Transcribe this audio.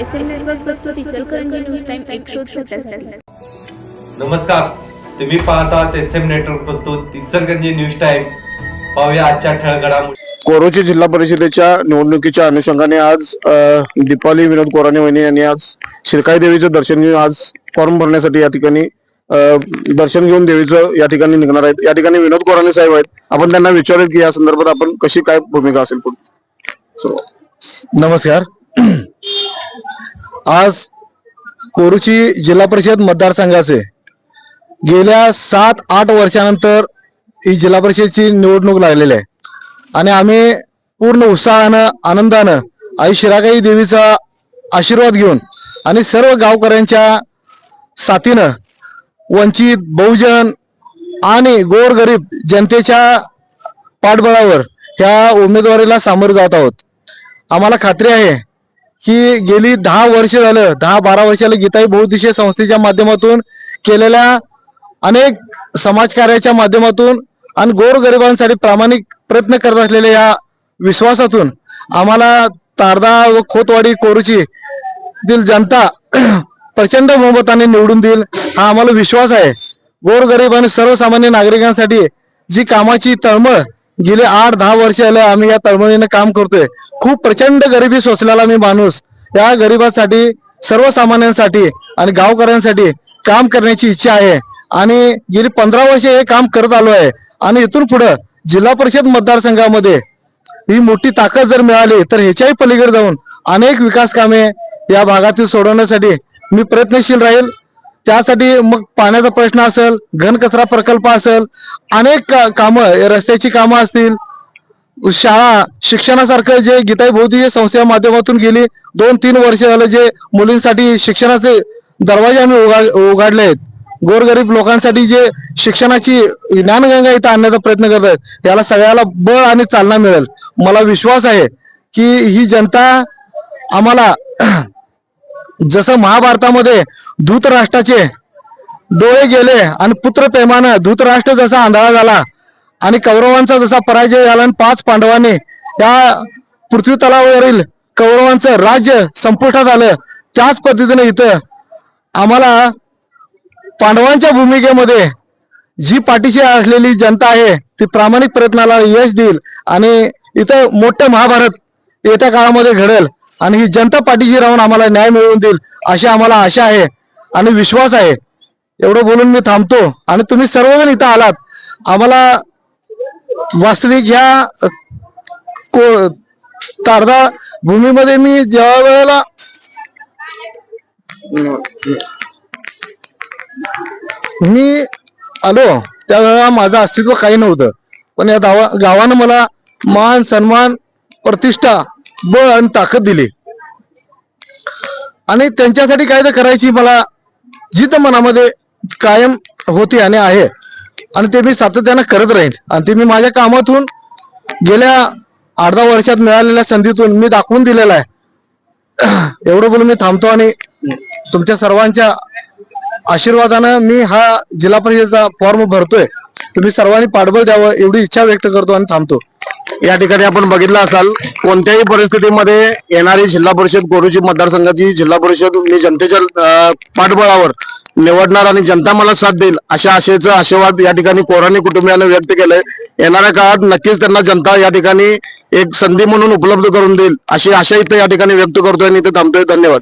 S M network प्रस्तुत Ichalkaranji news time एक शोध सत्यास नमस्कार. तुम्ही पाहतात एस एम नेटवर्क प्रस्तुत इचलगंजी न्यूज टाईम पाहूया आजच्या ठळक घडामोडी. कोरोची जिल्हा परिषदेच्या निवडणुकीच्या अनुषंगाने आज अ, दीपावली विनोद कोराणे वहिनी यांनी आज शिरकाई देवीचं दर्शन घेऊन आज फॉर्म भरण्यासाठी या ठिकाणी दर्शन घेऊन देवीचं या ठिकाणी निघणार आहेत. या ठिकाणी विनोद कोराणे साहेब आहेत. आपण त्यांना विचारूयात की या संदर्भात आपण कशी काय भूमिका असेल पुढे? नमस्कार. आज कोरुची जिल्हा परिषद मतदारसंघाचे गेल्या सात आठ वर्षानंतर ही जिल्हा परिषदची निवडणूक लागलेली आहे. आणि आम्ही पूर्ण उत्साहानं आनंदानं आई शिरागाई देवीचा आशीर्वाद घेऊन आणि सर्व गावकऱ्यांच्या साथीनं वंचित बहुजन आणि गोरगरीब जनतेच्या पाठबळावर ह्या उमेदवारीला सामोरे जात आहोत. आम्हाला खात्री आहे की गेली दहा वर्ष झालं दहा बारा वर्षाला गीताई बहुदिशीय संस्थेच्या माध्यमातून केलेल्या अनेक समाजकार्याच्या माध्यमातून आणि गोरगरिबांसाठी प्रामाणिक प्रयत्न करत असलेल्या या विश्वासातून आम्हाला तारदा व खोतवाडी कोरुची दिल जनता प्रचंड बहुमताने निवडून देईल हा आम्हाला विश्वास आहे. गोरगरीब आणि सर्वसामान्य नागरिकांसाठी जी कामाची तळमळ गेले आठ दहा वर्ष आले आम्ही या तळमळीने काम करतोय. खूप प्रचंड गरिबी सोचलेला मी माणूस. या गरिबासाठी सर्वसामान्यांसाठी आणि गावकऱ्यांसाठी काम करण्याची इच्छा आहे. आणि गेली पंधरा वर्ष हे काम करत आलो आहे. आणि इथून पुढे जिल्हा परिषद मतदारसंघामध्ये ही मोठी ताकद जर मिळाली तर ह्याच्याही पलीकडे जाऊन अनेक विकास कामे या भागातील सोडवण्यासाठी मी प्रयत्नशील राहील. त्यासाठी मग पाण्याचा प्रश्न असेल घनकचरा प्रकल्प असेल अनेक का- कामं रस्त्याची कामं असतील. शाळा शिक्षणासारखं जे गीताई भोवती संस्थेच्या माध्यमातून गेली दोन तीन वर्ष झालं जे मुलींसाठी शिक्षणाचे दरवाजे आम्ही उघा- उघडले आहेत. गोरगरीब लोकांसाठी जे शिक्षणाची ज्ञानगंगा इथं आणण्याचा प्रयत्न करत आहेत याला सगळ्याला बळ आणि चालना मिळेल. मला विश्वास आहे की ही जनता आम्हाला जसं महाभारतामध्ये धूतराष्ट्राचे डोळे गेले आणि पुत्र प्रेमानं धूतराष्ट्र जसा आंधळा झाला आणि कौरवांचा जसा पराजय झाला आणि पाच पांडवांनी या पृथ्वी तलावरील कौरवांचं राज्य संपुष्टात आलं त्याच पद्धतीने इथं आम्हाला पांडवांच्या भूमिकेमध्ये जी पाठीशी असलेली जनता आहे ती प्रामाणिक प्रयत्नाला यश देईल आणि इथं मोठं महाभारत येत्या काळामध्ये घडेल. आणि ही जनता पाठीशी राहून आम्हाला न्याय मिळवून देईल अशी आम्हाला आशा आहे आणि विश्वास आहे. एवढं बोलून मी थांबतो आणि तुम्ही सर्वजण इथं आलात. आम्हाला वास्तविक ह्या को तारदा भूमीमध्ये मी ज्या वेळेला मी आलो त्यावेळेला माझं अस्तित्व काही नव्हतं. पण या गावा गावानं मला मान सन्मान प्रतिष्ठा बळ आणि ताकद दिली. आणि त्यांच्यासाठी काय तर करायची मला जिद्द मनामध्ये कायम होती आणि आहे. आणि ते मी सातत्यानं करत राहीन. आणि ते मी माझ्या कामातून गेल्या आठ दहा वर्षात मिळालेल्या संधीतून मी दाखवून दिलेलं आहे. एवढं बोलून मी थांबतो आणि तुमच्या सर्वांच्या आशीर्वादानं मी हा जिल्हा परिषदेचा फॉर्म भरतोय. तुम्ही सर्वांनी पाठबळ द्यावं एवढी इच्छा व्यक्त करतो आणि थांबतो. या ठिकाणी आपण बघितलं असाल कोणत्याही परिस्थितीमध्ये येणारी जिल्हा परिषद गोरुची मतदारसंघाची जिल्हा परिषद मी जनतेच्या पाठबळावर निवडणार आणि जनता मला साथ देईल अशा आशेचा आशीर्वाद या ठिकाणी कोराणी कुटुंबियाने व्यक्त केलंय. येणाऱ्या काळात नक्कीच त्यांना जनता या ठिकाणी एक संधी म्हणून उपलब्ध करून देईल अशी आशा इथं या ठिकाणी व्यक्त करतोय आणि इथे थांबतोय. धन्यवाद.